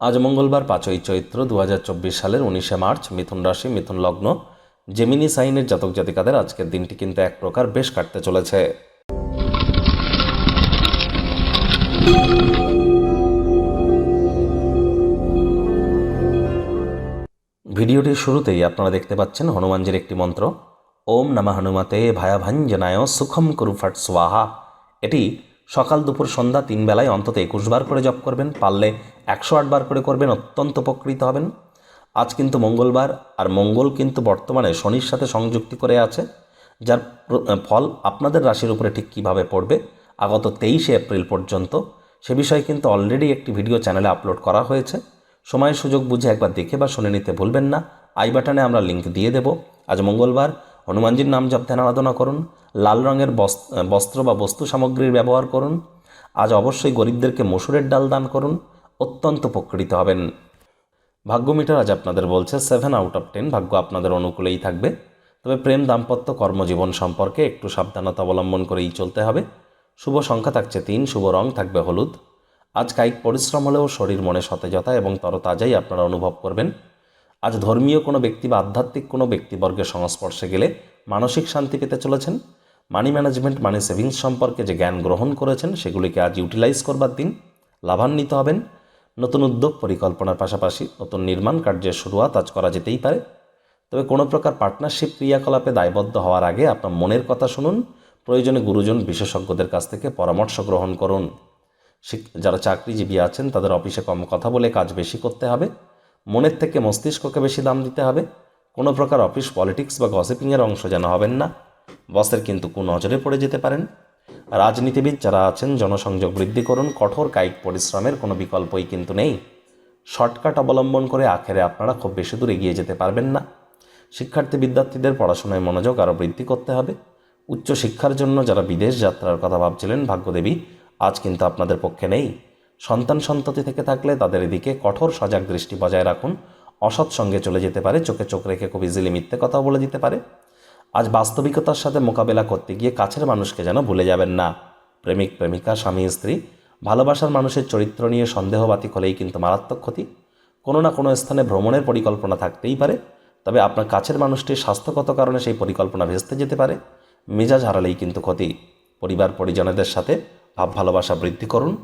আজ মঙ্গলবার পাঁচই চৈত্র দুহাজার চব্বিশ সালের উনিশে মার্চ মিথুন রাশি, মিথুন লগ্ন জেমিনি সাইনের জাতক জাতিকাদের আজকের দিনটি কিন্তু এক প্রকার বেশ কাটতে চলেছে। ভিডিওটির শুরুতেই আপনারা দেখতে পাচ্ছেন হনুমানজির একটি মন্ত্র, ওম নমঃ হনুমতে ভয়াভাঞ্জনায় সুখম কুরুফাট স্বাহা। এটি সকাল দুপুর সন্ধ্যা তিন বেলায় অন্তত একুশ বার করে জপ করবেন, পারলে একশো আট বার করে করবেন, অত্যন্ত উপকৃত হবেন। আজ কিন্তু মঙ্গলবার, আর মঙ্গল কিন্তু বর্তমানে শনির সাথে সংযুক্তি করে আছে, যার ফল আপনাদের রাশির উপরে ঠিক কীভাবে পড়বে, আগত তেইশে এপ্রিল পর্যন্ত। সে বিষয়ে কিন্তু অলরেডি একটি ভিডিও চ্যানেলে আপলোড করা হয়েছে। সময় সুযোগ বুঝে একবার দেখে বা শুনে নিতে ভুলবেন না। আই বাটনে আমরা লিঙ্ক দিয়ে দেব। আজ মঙ্গলবার হনুমানজির নাম জপ ধ্যান আরাধনা করুন, লাল রঙের বস- বস্ত্র বা বস্তু সামগ্রীর ব্যবহার করুন, আজ অবশ্যই গরিবদেরকে মসুরের ডাল দান করুন, অত্যন্ত উপকৃত হবেন। ভাগ্য মিটার আজ আপনাদের বলছে সেভেন আউট অফ টেন ভাগ্য আপনাদের অনুকূলেই থাকবে। তবে প্রেম, দাম্পত্য, কর্মজীবন সম্পর্কে একটু সাবধানতা অবলম্বন করেই চলতে হবে। শুভ সংখ্যা থাকছে তিন, শুভ রং থাকবে হলুদ। আজ কায়িক পরিশ্রম হলেও শরীর মনে সতেজতা এবং তরতাজাই আপনারা অনুভব করবেন। আজ ধর্মীয় কোনো ব্যক্তি বা আধ্যাত্মিক কোনো ব্যক্তিবর্গের সংস্পর্শে গেলে মানসিক শান্তি পেতে চলেছেন। মানি ম্যানেজমেন্ট, মানি সেভিংস সম্পর্কে যে জ্ঞান গ্রহণ করেছেন, সেগুলিকে আজ ইউটিলাইজ করবার দিন। লাভান্বিত হবেন। নতুন উদ্যোগ পরিকল্পনার পাশাপাশি নতুন নির্মাণ কার্যের শুরুয়াত আজ করা যেতেই পারে। তবে কোনো প্রকার পার্টনারশিপ ক্রিয়াকলাপে দায়বদ্ধ হওয়ার আগে আপনার মনের কথা শুনুন। প্রয়োজনে গুরুজন, বিশেষজ্ঞদের কাছ থেকে পরামর্শ গ্রহণ করুন। যারা চাকরিজীবী আছেন, তাদের অফিসে কম কথা বলে কাজ বেশি করতে হবে। মনের থেকে মস্তিষ্ককে বেশি দাম দিতে হবে। কোনো প্রকার অফিস পলিটিক্স বা গসিপিংয়ের অংশ যেন হবেন না। বসের কিন্তু কুনজরে পড়ে যেতে পারেন। রাজনীতিবিদ যারা আছেন, জনসংযোগ বৃদ্ধি করুন। কঠোর কায়িক পরিশ্রমের কোনো বিকল্পই কিন্তু নেই। শর্টকাট অবলম্বন করে আখেরে আপনারা খুব বেশি দূর এগিয়ে যেতে পারবেন না। শিক্ষার্থী বিদ্যার্থীদের পড়াশোনায় মনোযোগ আরও বৃদ্ধি করতে হবে। উচ্চ শিক্ষার জন্য যারা বিদেশ যাত্রার কথা ভাবছিলেন, ভাগ্যদেবী, আজ কিন্তু আপনাদের পক্ষে নেই। সন্তান সন্ততি থেকে থাকলে তাদের এদিকে কঠোর সজাগ দৃষ্টি বজায় রাখুন। অসৎ সঙ্গে চলে যেতে পারে, চোখে চোখ রেখে খুব ইজিলি মিথ্যে কথা বলে দিতে পারে। আজ বাস্তবিকতার সাথে মোকাবেলা করতে গিয়ে কাছের মানুষকে যেন ভুলে যাবেন না। প্রেমিক, প্রেমিকা, স্বামী, স্ত্রী, ভালোবাসার মানুষের চরিত্র নিয়ে সন্দেহবাতিক হলেই কিন্তু মারাত্মক ক্ষতি। কোনো না কোনো স্থানে ভ্রমণের পরিকল্পনা থাকতেই পারে, তবে আপনার কাছের মানুষটির স্বাস্থ্যগত কারণে সেই পরিকল্পনা ভেস্তে যেতে পারে। মেজাজ হারালেই কিন্তু ক্ষতি। পরিবার পরিজনেদের সাথে ভাব ভালোবাসা বৃদ্ধি করুন।